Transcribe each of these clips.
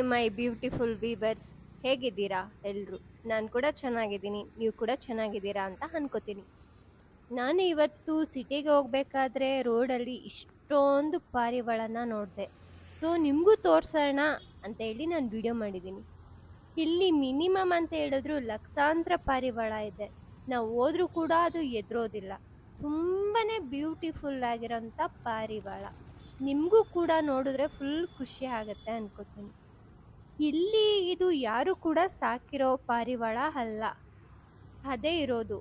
Hi my beautiful viewers ಹೇಗಿದ್ದೀರಾ ಎಲ್ಲರೂ ನಾನು ಕೂಡ ಚೆನ್ನಾಗಿದ್ದೀನಿ. ನೀವು ಕೂಡ ಚೆನ್ನಾಗಿದ್ದೀರಾ ಅಂತ ಅನ್ಕೋತೀನಿ. ನಾನು ಇವತ್ತು ಸಿಟಿಗೆ ಹೋಗ್ಬೇಕಾದ್ರೆ ರೋಡಲ್ಲಿ ಇಷ್ಟೊಂದು ಪಾರಿವಾಳನ ನೋಡಿದೆ. ಸೊ ನಿಮಗೂ ತೋರಿಸೋಣ ಅಂತ ಹೇಳಿ ನಾನು ವಿಡಿಯೋ ಮಾಡಿದ್ದೀನಿ. ಇಲ್ಲಿ ಮಿನಿಮಮ್ ಅಂತ ಹೇಳಿದ್ರು ಲಕ್ಷಾಂತರ ಪಾರಿವಾಳ ಇದೆ. ನಾವು ಹೋದ್ರೂ ಕೂಡ ಅದು ಎದುರೋದಿಲ್ಲ. ತುಂಬಾ ಬ್ಯೂಟಿಫುಲ್ ಆಗಿರೋಂಥ ಪಾರಿವಾಳ. ನಿಮಗೂ ಕೂಡ ನೋಡಿದ್ರೆ ಫುಲ್ ಖುಷಿ ಆಗುತ್ತೆ ಅನ್ಕೋತೀನಿ. ಇಲ್ಲಿ ಇದು ಯಾರು ಕೂಡ ಸಾಕಿರೋ ಪಾರಿವಾಳ ಅಲ್ಲ. ಅದೇ ಇರೋದು.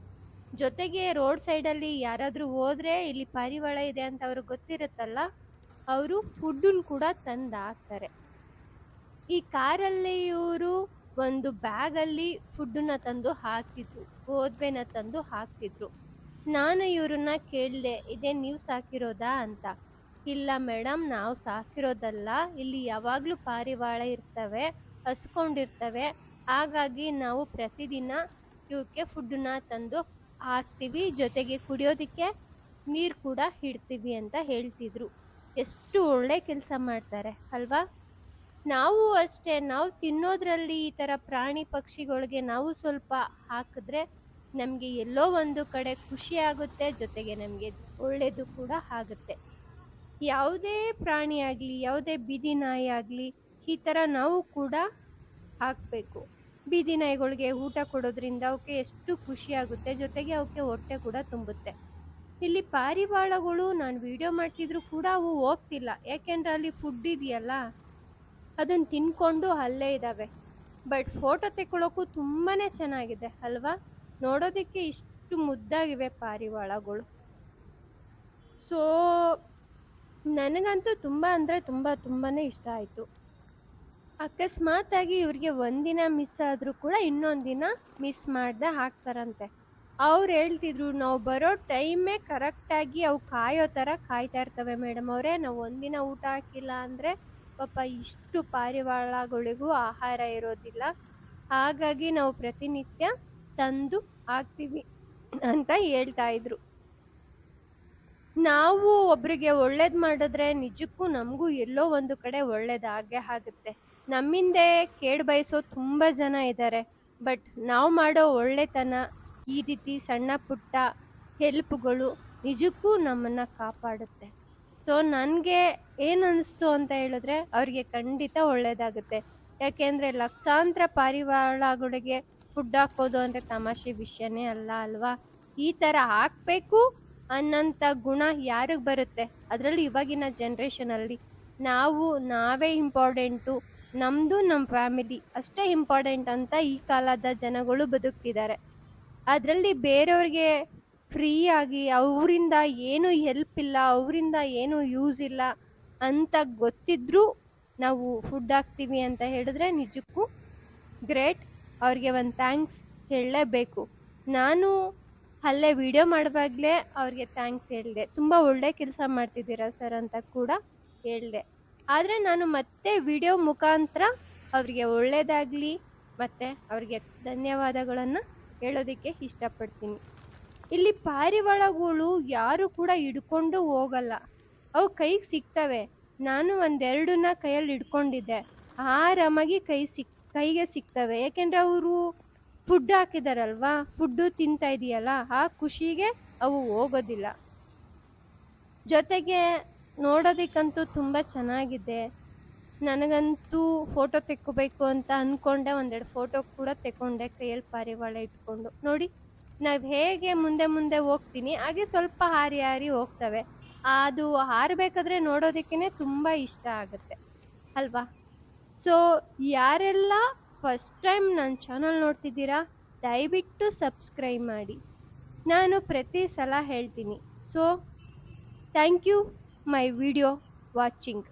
ಜೊತೆಗೆ ರೋಡ್ ಸೈಡಲ್ಲಿ ಯಾರಾದರೂ ಹೋದರೆ ಇಲ್ಲಿ ಪಾರಿವಾಳ ಇದೆ ಅಂತ ಅವ್ರಿಗೆ ಗೊತ್ತಿರುತ್ತಲ್ಲ, ಅವರು ಫುಡ್ಡನ್ನು ಕೂಡ ತಂದು ಹಾಕ್ತಾರೆ. ಈ ಕಾರಲ್ಲಿ ಇವರು ಒಂದು ಬ್ಯಾಗಲ್ಲಿ ಫುಡ್ಡನ್ನ ತಂದು ಹಾಕಿದ್ರು ಗೋದ್ವೆನ ತಂದು ಹಾಕ್ತಿದ್ರು. ನಾನು ಇವ್ರನ್ನ ಕೇಳಿದೆ, ಇದೇ ನೀವು ಸಾಕಿರೋದಾ ಅಂತ. ಇಲ್ಲ ಮೇಡಮ್, ನಾವು ಸಾಕಿರೋದಲ್ಲ. ಇಲ್ಲಿ ಯಾವಾಗಲೂ ಪಾರಿವಾಳ ಇರ್ತವೆ, ಹಸ್ಕೊಂಡಿರ್ತವೆ. ಹಾಗಾಗಿ ನಾವು ಪ್ರತಿದಿನ ಇವಕ್ಕೆ ಫುಡ್ಡನ್ನ ತಂದು ಹಾಕ್ತೀವಿ. ಜೊತೆಗೆ ಕುಡಿಯೋದಕ್ಕೆ ನೀರು ಕೂಡ ಇಡ್ತೀವಿ ಅಂತ ಹೇಳ್ತಿದ್ರು. ಎಷ್ಟು ಒಳ್ಳೆ ಕೆಲಸ ಮಾಡ್ತಾರೆ, ಅಲ್ವಾ? ನಾವು ಅಷ್ಟೇ, ನಾವು ತಿನ್ನೋದ್ರಲ್ಲಿ ಈ ಥರ ಪ್ರಾಣಿ ಪಕ್ಷಿಗಳಿಗೆ ನಾವು ಸ್ವಲ್ಪ ಹಾಕಿದ್ರೆ ನಮಗೆ ಎಲ್ಲೋ ಒಂದು ಕಡೆ ಖುಷಿ ಆಗುತ್ತೆ, ಜೊತೆಗೆ ನಮಗೆ ಒಳ್ಳೆಯದು ಕೂಡ ಆಗುತ್ತೆ. ಯಾವುದೇ ಪ್ರಾಣಿ ಆಗಲಿ, ಯಾವುದೇ ಬೀದಿ ನಾಯಿ ಆಗಲಿ, ಈ ಥರ ನಾವು ಕೂಡ ಹಾಕಬೇಕು. ಬೀದಿ ನಾಯಿಗಳಿಗೆ ಊಟ ಕೊಡೋದ್ರಿಂದ ಅವಕ್ಕೆ ಎಷ್ಟು ಖುಷಿಯಾಗುತ್ತೆ ಜೊತೆಗೆ ಅವಕ್ಕೆ ಹೊಟ್ಟೆ ಕೂಡ ತುಂಬುತ್ತೆ. ಇಲ್ಲಿ ಪಾರಿವಾಳಗಳು ನಾನು ವಿಡಿಯೋ ಮಾಡ್ತಿದ್ರು ಕೂಡ ಅವು ಹೋಗ್ತಿಲ್ಲ. ಯಾಕೆಂದ್ರೆ ಅಲ್ಲಿ ಫುಡ್ ಇದೆಯಲ್ಲ ಅದನ್ನು ತಿನ್ಕೊಂಡು ಅಲ್ಲೇ ಇದ್ದಾವೆ ಬಟ್ ಫೋಟೋ ತೆಕ್ಕೊಳ್ಳೋಕ್ಕೂ ತುಂಬಾ ಚೆನ್ನಾಗಿದೆ, ಅಲ್ವಾ? ನೋಡೋದಕ್ಕೆ ಇಷ್ಟು ಮುದ್ದಾಗಿವೆ ಪಾರಿವಾಳಗಳು. ಸೊ ನನಗಂತೂ ತುಂಬ ಅಂದರೆ ತುಂಬ ತುಂಬಾ ಇಷ್ಟ ಆಯಿತು. ಅಕಸ್ಮಾತಾಗಿ ಇವ್ರಿಗೆ ಒಂದಿನ ಮಿಸ್ ಆದರೂ ಕೂಡ ಇನ್ನೊಂದು ದಿನ ಮಿಸ್ ಮಾಡ್ದೆ ಹಾಕ್ತಾರಂತೆ. ಅವ್ರು ಹೇಳ್ತಿದ್ರು, ನಾವು ಬರೋ ಟೈಮೇ ಕರೆಕ್ಟಾಗಿ ಅವು ಕಾಯೋ ಥರ ಕಾಯ್ತಾ ಇರ್ತವೆ ಮೇಡಮ್ ಅವರೇ. ನಾವು ಒಂದಿನ ಊಟ ಹಾಕಿಲ್ಲ ಅಂದರೆ ಪಾಪ ಇಷ್ಟು ಪಾರಿವಾಳಗಳಿಗೂ ಆಹಾರ ಇರೋದಿಲ್ಲ. ಹಾಗಾಗಿ ನಾವು ಪ್ರತಿನಿತ್ಯ ತಂದು ಹಾಕ್ತೀವಿ ಅಂತ ಹೇಳ್ತಾ ಇದ್ರು. ನಾವು ಒಬ್ರಿಗೆ ಒಳ್ಳೇದು ಮಾಡಿದ್ರೆ ನಿಜಕ್ಕೂ ನಮಗೂ ಎಲ್ಲೋ ಒಂದು ಕಡೆ ಒಳ್ಳೇದಾಗೇ ಆಗುತ್ತೆ. ನಮ್ಮಿಂದೆ ಕೇಡು ಬಯಸೋ ತುಂಬ ಜನ ಇದ್ದಾರೆ ಬಟ್ ನಾವು ಮಾಡೋ ಒಳ್ಳೆತನ, ಈ ರೀತಿ ಸಣ್ಣ ಪುಟ್ಟ ಹೆಲ್ಪ್ಗಳು ನಿಜಕ್ಕೂ ನಮ್ಮನ್ನು ಕಾಪಾಡುತ್ತೆ. ಸೊ, ನನಗೆ ಏನು ಅನ್ನಿಸ್ತು ಅಂತ ಹೇಳಿದ್ರೆ ಅವ್ರಿಗೆ ಖಂಡಿತ ಒಳ್ಳೆಯದಾಗುತ್ತೆ ಯಾಕೆಂದರೆ ಲಕ್ಷಾಂತರ ಪಾರಿವಾಳಗಳಿಗೆ ಫುಡ್ ಹಾಕೋದು ಅಂದರೆ ತಮಾಷೆ ವಿಷಯನೇ ಅಲ್ಲ ಅಲ್ವಾ? ಈ ಥರ ಹಾಕಬೇಕು ಅನ್ನೋಂಥ ಗುಣ ಯಾರಿಗೆ ಬರುತ್ತೆ? ಅದರಲ್ಲಿ ಇವಾಗಿನ ಜನ್ರೇಷನಲ್ಲಿ ನಾವು ನಾವೇ ಇಂಪಾರ್ಟೆಂಟು ನಮ್ಮದು ನಮ್ಮ ಫ್ಯಾಮಿಲಿ ಅಷ್ಟೇ ಇಂಪಾರ್ಟೆಂಟ್ ಅಂತ ಈ ಕಾಲದ ಜನಗಳು ಬದುಕ್ತಿದ್ದಾರೆ. ಅದರಲ್ಲಿ ಬೇರೆಯವ್ರಿಗೆ ಫ್ರೀಯಾಗಿ ಅವರಿಂದ ಏನು ಹೆಲ್ಪ್ ಇಲ್ಲ, ಅವರಿಂದ ಏನು ಯೂಸ್ ಇಲ್ಲ ಅಂತ ಗೊತ್ತಿದ್ದರೂ ನಾವು ಫುಡ್ ಹಾಕ್ತೀವಿ ಅಂತ ಹೇಳಿದ್ರೆ ನಿಜಕ್ಕೂ ಗ್ರೇಟ್ ಅವ್ರಿಗೆ ಒಂದು ಥ್ಯಾಂಕ್ಸ್ ಹೇಳಲೇಬೇಕು. ನಾನು ಅಲ್ಲೇ ವಿಡಿಯೋ ಮಾಡುವಾಗಲೇ ಅವ್ರಿಗೆ ಥ್ಯಾಂಕ್ಸ್ ಹೇಳಿದೆ. ತುಂಬ ಒಳ್ಳೆ ಕೆಲಸ ಮಾಡ್ತಿದ್ದೀರಾ ಸರ್ ಅಂತ ಕೂಡ ಹೇಳಿದೆ. ಆದರೆ ನಾನು ಮತ್ತೆ ವಿಡಿಯೋ ಮುಖಾಂತರ ಅವರಿಗೆ ಒಳ್ಳೆಯದಾಗಲಿ ಮತ್ತು ಅವರಿಗೆ ಧನ್ಯವಾದಗಳನ್ನು ಹೇಳೋದಕ್ಕೆ ಇಷ್ಟಪಡ್ತೀನಿ. ಇಲ್ಲಿ ಪಾರಿವಾಳಗಳು ಯಾರು ಕೂಡ ಹಿಡ್ಕೊಂಡು ಹೋಗಲ್ಲ. ಅವು ಕೈಗೆ ಸಿಗ್ತವೆ. ನಾನು ಒಂದೆರಡನ್ನ ಕೈಯಲ್ಲಿ ಹಿಡ್ಕೊಂಡಿದ್ದೆ. ಆರಾಮಾಗಿ ಕೈ ಸಿಕ್ ಕೈಗೆ ಸಿಗ್ತವೆ. ಯಾಕೆಂದರೆ ಅವರು ಫುಡ್ ಹಾಕಿದಾರಲ್ವಾ? ಫುಡ್ಡು ತಿಂತಾ ಇದೆಯಲ್ಲ, ಆ ಖುಷಿಗೆ ಅವು ಹೋಗೋದಿಲ್ಲ. ಜೊತೆಗೆ ನೋಡೋದಕ್ಕಂತೂ ತುಂಬ ಚೆನ್ನಾಗಿದೆ. ನನಗಂತೂ ಫೋಟೋ ತೆಕ್ಕೋಬೇಕು ಅಂತ ಅಂದ್ಕೊಂಡೆ ಒಂದೆರಡು ಫೋಟೋ ಕೂಡ ತೆಕ್ಕೊಂಡೆ, ಕೈಯಲ್ಲಿ ಪಾರಿವಾಳ ಇಟ್ಕೊಂಡು. ನೋಡಿ, ನಾವು ಹೇಗೆ ಮುಂದೆ ಮುಂದೆ ಹೋಗ್ತೀನಿ, ಹಾಗೆ ಸ್ವಲ್ಪ ಹಾರಿ ಹಾರಿ ಹೋಗ್ತವೆ. ಅದು ಹಾರಬೇಕಾದ್ರೆ ನೋಡೋದಕ್ಕೇ ತುಂಬ ಇಷ್ಟ ಆಗುತ್ತೆ. ಅಲ್ವಾ? ಸೊ ಯಾರೆಲ್ಲ ಫಸ್ಟ್ ಟೈಮ್ ನನ್ನ ಚಾನಲ್ ನೋಡ್ತಿದ್ದೀರಾ, ದಯವಿಟ್ಟು ಸಬ್ಸ್ಕ್ರೈಬ್ ಮಾಡಿ. ನಾನು ಪ್ರತಿ ಸಲ ಹೇಳ್ತೀನಿ. So thank you my video watching